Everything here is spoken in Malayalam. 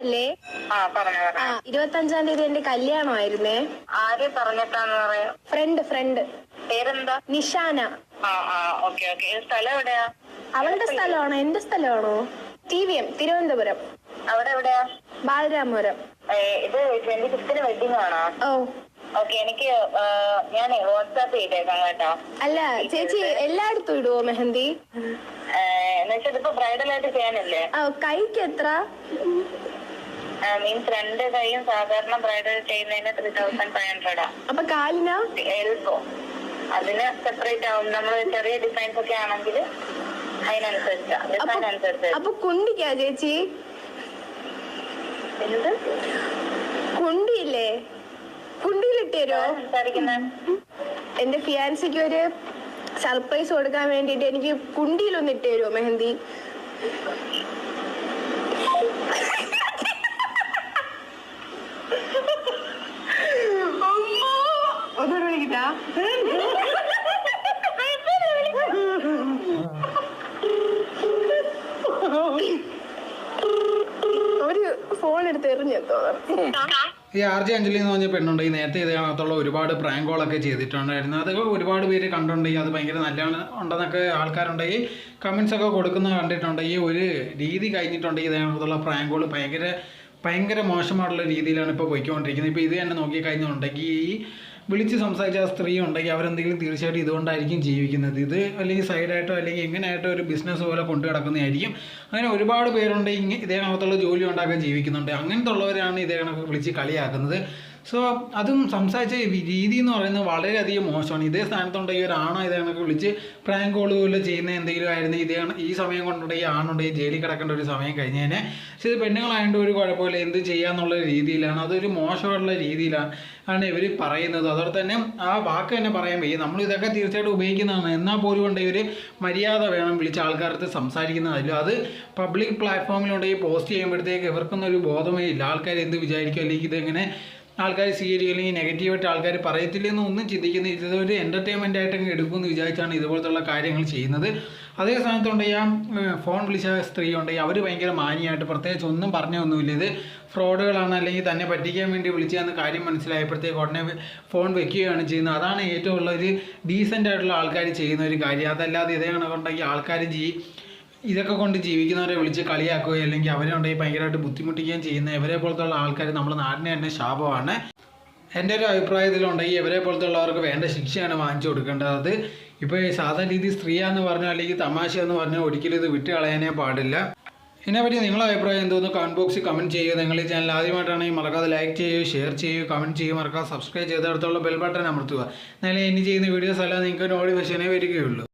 അല്ലേ ആ ഇരുപത്തഞ്ചാം തീയതി എന്റെ കല്യാണമായിരുന്നേ. ആര് പറഞ്ഞിട്ടാന്ന് പറയാ? Friend friend. പേരെന്താ? നിഷാന. ആ ആ ഓക്കെ ഓക്കെ. സ്ഥലം എവിടെയാ? അവളുടെ സ്ഥലമാണോ? എന്റെ സ്ഥലമാണോ? T V M Thiruvananthapuram. അവിടെ എവിടെയാ? ബാലരാമപുരം. ഇത് ട്വന്റി ഫിഫ്തിന് വെഡിങ് ആണോ? ഓ. ഓക്കെ എനിക്ക് ഞാൻ വാട്സാപ്പ് ചെയ്തേക്കാം കേട്ടോ. അല്ല ചേച്ചി എല്ലായിടത്തും ഇടുവോ മെഹന്തി? എന്നുവെച്ചാൽ ഇതിപ്പോ ബ്രൈഡൽ ആയിട്ട് ചെയ്യാനല്ലേ? കൈക്ക് എത്ര? മീൻസ് രണ്ട് കൈയും സാധാരണ ബ്രൈഡൽ ചെയ്യുന്നതിന് ത്രീ തൗസൻഡ് ഫൈവ് ഹൺഡ്രഡാ അപ്പൊ കാലിനാ? എൽബോ അതിന് സെപ്പറേറ്റ് ആവും. നമ്മൾ ചെറിയ ഡിസൈൻസ് ഒക്കെ ആണെങ്കിൽ അതിനനുസരിച്ചാ. ഡിസൈൻ അനുസരിച്ച്. അപ്പൊ കുണ്ടിക്കാ ചേച്ചി? എന്ത്? കുണ്ടിയില്ലേ? കുണ്ടിയിലിട്ടോ എന്റെ ഫിയാൻസിക്ക് ഒരു സർപ്രൈസ് കൊടുക്കാൻ വേണ്ടിട്ട് എനിക്ക് കുണ്ടിയിലൊന്ന് ഇട്ടു തരുമോ മെഹന്തി? ഒരു ഫോൺ എടുത്ത് എറിഞ്ഞു തോന്നുന്നു ഈ ആർ ജെ അഞ്ജലി എന്ന് പറഞ്ഞ പെണ്ണുണ്ട്. ഈ നേരത്തെ ഇതിനകത്തുള്ള ഒരുപാട് പ്രാങ്കോളൊക്കെ ചെയ്തിട്ടുണ്ടായിരുന്നു. അത് ഒരുപാട് പേര് കണ്ടുണ്ടെങ്കിൽ അത് ഭയങ്കര നല്ലതാണ് ഉണ്ടെന്നൊക്കെ ആൾക്കാരുണ്ടെങ്കിൽ കമൻസ് ഒക്കെ കൊടുക്കുന്നത് ഈ ഒരു രീതി കഴിഞ്ഞിട്ടുണ്ടെങ്കിൽ ഇതിനകത്തുള്ള പ്രാങ്കോൾ ഭയങ്കര ഭയങ്കര മോശമായിട്ടുള്ള രീതിയിലാണ് ഇപ്പോൾ പോയിക്കൊണ്ടിരിക്കുന്നത്. ഇപ്പോൾ ഇത് തന്നെ നോക്കി കഴിഞ്ഞുണ്ടെങ്കിൽ ഈ വിളിച്ച് സംസാരിച്ച ആ സ്ത്രീ ഉണ്ടെങ്കിൽ അവരെന്തെങ്കിലും തീർച്ചയായിട്ടും ഇതുകൊണ്ടായിരിക്കും ജീവിക്കുന്നത്. ഇത് അല്ലെങ്കിൽ സൈഡായിട്ടോ അല്ലെങ്കിൽ എങ്ങനെയായിട്ടോ ഒരു ബിസിനസ് പോലെ കൊണ്ടു കിടക്കുന്നതായിരിക്കും അങ്ങനെ ഒരുപാട് പേരുണ്ട് ഇങ്ങനെ ഇതേ കണക്കത്തുള്ള ജോലി ഉണ്ടാക്കാൻ ജീവിക്കുന്നുണ്ട്. അങ്ങനത്തെ ഉള്ളവരാണ് ഇതേ കണക്ക് വിളിച്ച് കളിയാക്കുന്നത്. സോ അതും സംസാരിച്ച രീതി എന്ന് പറയുന്നത് വളരെയധികം മോശമാണ്. ഇതേ സ്ഥാനത്തുണ്ടെങ്കിൽ ഒരു ആണോ കണക്ക് വിളിച്ച് പ്രാങ്ക് കോൾ പോലെ ചെയ്യുന്ന എന്തെങ്കിലും ആയിരുന്നു. ഇതേ ഈ സമയം കൊണ്ടുണ്ടെങ്കിൽ ആണുണ്ടെങ്കിൽ ജയിലിൽ കിടക്കേണ്ട ഒരു സമയം കഴിഞ്ഞ് പക്ഷേ ഇത് പെണ്ണുങ്ങളായതുകൊണ്ട് ഒരു കുഴപ്പമില്ല. എന്ത് ചെയ്യാന്നുള്ള രീതിയിലാണ്. അതൊരു മോശമായിട്ടുള്ള രീതിയിലാണ്. ആണ് ഇവർ പറയുന്നത്. അതോടെ തന്നെ ആ വാക്ക് തന്നെ പറയാൻ വയ്യ. നമ്മൾ ഇതൊക്കെ തീർച്ചയായിട്ടും ഉപയോഗിക്കുന്നതാണ്. എന്നാൽ പോലും ഉണ്ടെങ്കിൽ ഒരു മര്യാദ വേണം വിളിച്ച ആൾക്കാർക്ക് സംസാരിക്കുന്നതല്ലോ അത് പബ്ലിക് പ്ലാറ്റ്ഫോമിലുണ്ടെങ്കിൽ പോസ്റ്റ് ചെയ്യുമ്പോഴത്തേക്ക് ഇവർക്കൊന്നും ഒരു ബോധമേ ഇല്ല. ആൾക്കാർ എന്ത് വിചാരിക്കും? അല്ലെങ്കിൽ ഇതെങ്ങനെ ആൾക്കാർ സ്വീകരിക്കും അല്ലെങ്കിൽ നെഗറ്റീവായിട്ട് ആൾക്കാർ പറയത്തില്ലെന്ന് ഒന്നും ചിന്തിക്കുന്ന ഇതൊരു എന്റർടൈൻമെന്റ് ആയിട്ടങ്ങ് എടുക്കുമെന്ന് വിചാരിച്ചാണ് ഇതുപോലത്തുള്ള കാര്യങ്ങൾ ചെയ്യുന്നത്. അതേ സമയത്തുണ്ടെങ്കിൽ ഫോൺ വിളിച്ച സ്ത്രീ ഉണ്ടെങ്കിൽ അവർ ഭയങ്കര മാനിയായിട്ട് പ്രത്യേകിച്ച് ഒന്നും പറഞ്ഞൊന്നുമില്ല. ഇത് ഫ്രോഡുകളാണ് അല്ലെങ്കിൽ തന്നെ പറ്റിക്കാൻ വേണ്ടി വിളിച്ചതെന്ന് കാര്യം മനസ്സിലായപ്പോഴത്തേക്ക് ഉടനെ ഫോൺ വെക്കുകയാണ് ചെയ്യുന്നത്. അതാണ് ഏറ്റവും ഉള്ള ഒരു ഡീസന്റ് ആയിട്ടുള്ള ആൾക്കാർ ചെയ്യുന്ന ഒരു കാര്യം. അതല്ലാതെ ഇതേ കണക്കുണ്ടെങ്കിൽ ആൾക്കാർ ജീ ഇതൊക്കെ കൊണ്ട് ജീവിക്കുന്നവരെ വിളിച്ച് കളിയാക്കുകയോ അല്ലെങ്കിൽ അവരെ ഉണ്ടെങ്കിൽ ഭയങ്കരമായിട്ട് ബുദ്ധിമുട്ടിക്കുകയും ചെയ്യുന്ന ഇവരെ പോലത്തുള്ള ആൾക്കാർ നമ്മുടെ നാടിനെ തന്നെ ശാപമാണ്. എന്റെ ഒരു അഭിപ്രായത്തിലുണ്ടെങ്കിൽ ഇവരെ പോലത്തുള്ളവർക്ക് വേണ്ട ശിക്ഷയാണ് വാങ്ങിച്ചു കൊടുക്കേണ്ടത്. അത് ഇപ്പോൾ സാധാരണ രീതി സ്ത്രീയാന്ന് പറഞ്ഞാൽ അല്ലെങ്കിൽ തമാശ എന്ന് പറഞ്ഞാൽ ഒരിക്കലും ഇത് വിട്ട് കളയാനേ പാടില്ല. ഇതിനെപ്പറ്റി നിങ്ങളുടെ അഭിപ്രായം എന്തോന്ന് കമന്റ് ബോക്സിൽ കമന്റ് ചെയ്യുക. നിങ്ങൾ ഈ ചാനൽ ആദ്യമായിട്ടാണെങ്കിൽ മറക്കാതെ ലൈക്ക് ചെയ്യുക ഷെയർ ചെയ്യുക കമന്റ് ചെയ്യുക. മറക്കാതെ സബ്സ്ക്രൈബ് ചെയ്തെടുത്തുള്ള ബെൽ ബട്ടൺ അമർത്തുക. എന്നാലേ ഇനി ചെയ്യുന്ന വീഡിയോസ് എല്ലാം നിങ്ങൾക്ക് നോട്ടിഫിക്കേഷനേ വരികയുള്ളൂ.